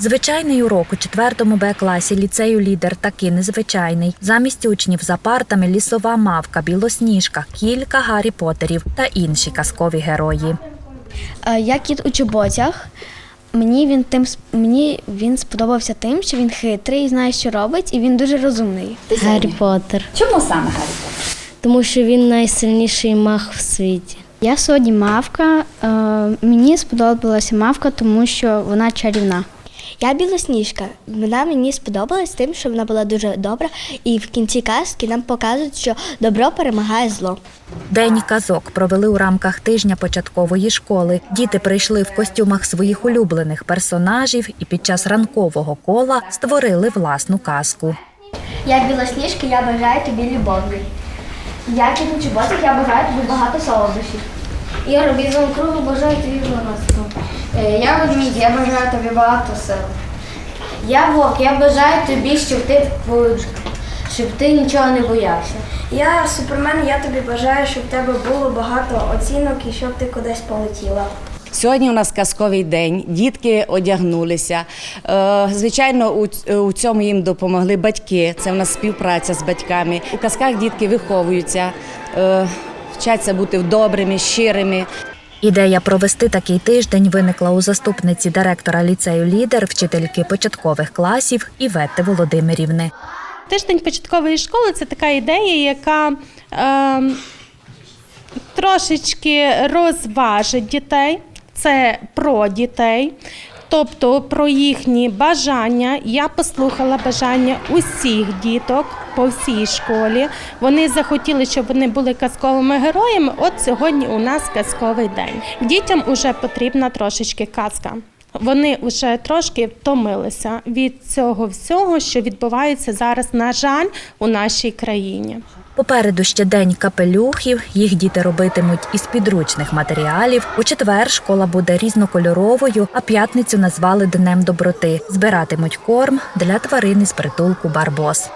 Звичайний урок у 4 Б класі ліцею лідер таки незвичайний. Замість учнів за партами лісова мавка, білосніжка, кілька Гаррі Поттерів та інші казкові герої. Е, Я кіт у чоботях. Мені він тим мені він сподобався тим, що він хитрий, знає, що робить, і він дуже розумний. Гаррі Поттер. Чому саме Гаррі Поттер? Тому що він найсильніший маг в світі. Я сьогодні мавка. Е, Мені сподобалася мавка, тому що вона чарівна. Я білосніжка. Вона мені сподобалась тим, що вона була дуже добра, і в кінці казки нам показують, що добро перемагає зло. День казок провели у рамках тижня початкової школи. Діти прийшли в костюмах своїх улюблених персонажів і під час ранкового кола створили власну казку. Я білосніжка, я бажаю тобі любові. Я кіт у чоботях, я бажаю тобі багато солодощів. Я робізон кругу бажаю тобі багатство. Я ведмідь, я бажаю тобі багато сил. Я вовк, я бажаю тобі, щоб ти щоб ти нічого не боявся. Я супермен, я тобі бажаю, щоб в тебе було багато оцінок і щоб ти кудись полетіла. Сьогодні у нас казковий день, дітки одягнулися. Е, Звичайно, у цьому їм допомогли батьки. Це в нас співпраця з батьками. У казках дітки виховуються, е, вчаться бути добрими, щирими. Ідея провести такий тиждень виникла у заступниці директора ліцею лідер, вчительки початкових класів Іветти Володимирівни. Тиждень початкової школи це така ідея, яка е, трошечки розважить дітей. Це про дітей, тобто про їхні бажання. Я послухала бажання усіх діток по всій школі. Вони захотіли, щоб вони були казковими героями. От сьогодні у нас казковий день. Дітям вже потрібна трошечки казка. Вони вже трошки втомилися від цього всього, що відбувається зараз, на жаль, у нашій країні. Попереду ще день капелюхів. Їх діти робитимуть із підручних матеріалів. У четвер школа буде різнокольоровою, а п'ятницю назвали Днем доброти. Збиратимуть корм для тварин із притулку Барбос.